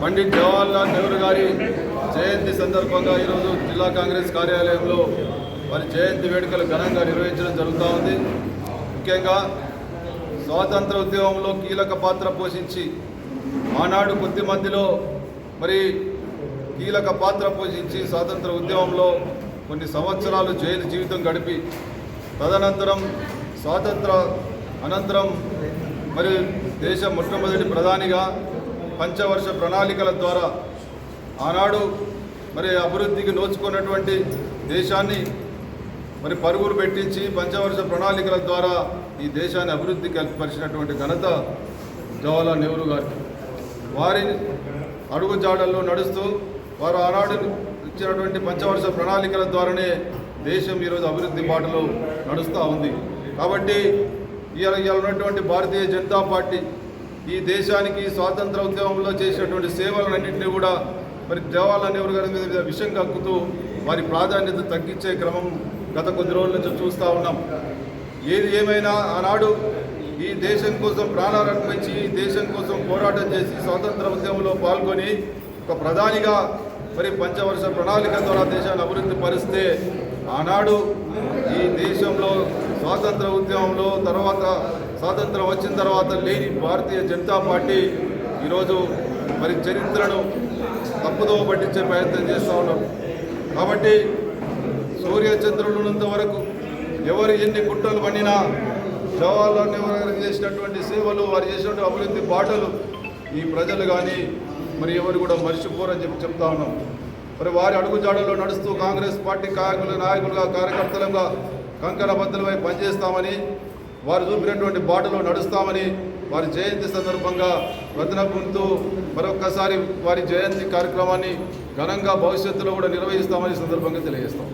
పండిట్ జవహర్లాల్ నెహ్రూ గారి జయంతి సందర్భంగా ఈరోజు జిల్లా కాంగ్రెస్ కార్యాలయంలో వారి జయంతి వేడుకలు ఘనంగా నిర్వహించడం జరుగుతూ ఉంది. ముఖ్యంగా స్వాతంత్ర ఉద్యమంలో కీలక పాత్ర పోషించి ఆనాడు కొద్ది మందిలో మరి కీలక పాత్ర పోషించి స్వాతంత్ర ఉద్యమంలో కొన్ని సంవత్సరాలు జైలు జీవితం గడిపి తదనంతరం స్వాతంత్ర అనంతరం మరి దేశ మొట్టమొదటి ప్రధానిగా పంచవర్ష ప్రణాళికల ద్వారా ఆనాడు మరి అభివృద్ధికి నోచుకున్నటువంటి దేశాన్ని మరి పరుగులు పెట్టించి పంచవర్ష ప్రణాళికల ద్వారా ఈ దేశాన్ని అభివృద్ధి కల్పరిచినటువంటి ఘనత జవహర్లాల్ నెహ్రూ గారికి. వారి అడుగుజాడల్లో నడుస్తూ వారు ఆనాడు ఇచ్చినటువంటి పంచవర్ష ప్రణాళికల ద్వారానే దేశం ఈరోజు అభివృద్ధి బాటలో నడుస్తూ ఉంది. కాబట్టి ఇవాళ ఇవాళ ఉన్నటువంటి భారతీయ జనతా పార్టీ ఈ దేశానికి స్వాతంత్ర ఉద్యమంలో చేసినటువంటి సేవలన్నింటినీ కూడా మరి జవహర్లాల్ నెహ్రూ గారి మీద విషయం కక్కుతూ వారి ప్రాధాన్యత తగ్గించే క్రమం గత కొద్ది రోజుల నుంచి చూస్తూ ఉన్నాం. ఏది ఏమైనా ఆనాడు ఈ దేశం కోసం ప్రాణాలు అర్పించి ఈ దేశం కోసం పోరాటం చేసి స్వాతంత్ర ఉద్యమంలో పాల్గొని ఒక ప్రధానిగా మరి పంచవర్ష ప్రణాళిక ద్వారా దేశాన్ని అభివృద్ధి పరిస్తే ఆనాడు ఈ దేశంలో స్వాతంత్ర ఉద్యమంలో తర్వాత స్వాతంత్రం వచ్చిన తర్వాత లేని భారతీయ జనతా పార్టీ ఈరోజు మరి చరిత్రను తప్పుదోవ పట్టించే ప్రయత్నం చేస్తూ ఉన్నాం. కాబట్టి సూర్యచంద్రులు ఉన్నంత వరకు ఎవరు ఎన్ని కుట్రలు పండినా జవహర్లాల్ నెహ్రూ గారు చేసినటువంటి సేవలు వారు చేసినటువంటి అభివృద్ధి బాటలు ఈ ప్రజలు కానీ మరి ఎవరు కూడా మర్చిపోరని చెప్పి చెప్తా ఉన్నాం. మరి వారి అడుగుజాడల్లో నడుస్తూ కాంగ్రెస్ పార్టీ కాయకులు నాయకులుగా కార్యకర్తలుగా కంకణబద్ధులమై పనిచేస్తామని వారు చూపినటువంటి బాటలో నడుస్తామని వారి జయంతి సందర్భంగా వదనపుంటూ మరొక్కసారి వారి జయంతి కార్యక్రమాన్ని ఘనంగా భవిష్యత్తులో కూడా నిర్వహిస్తామని సందర్భంగా తెలియజేస్తాం.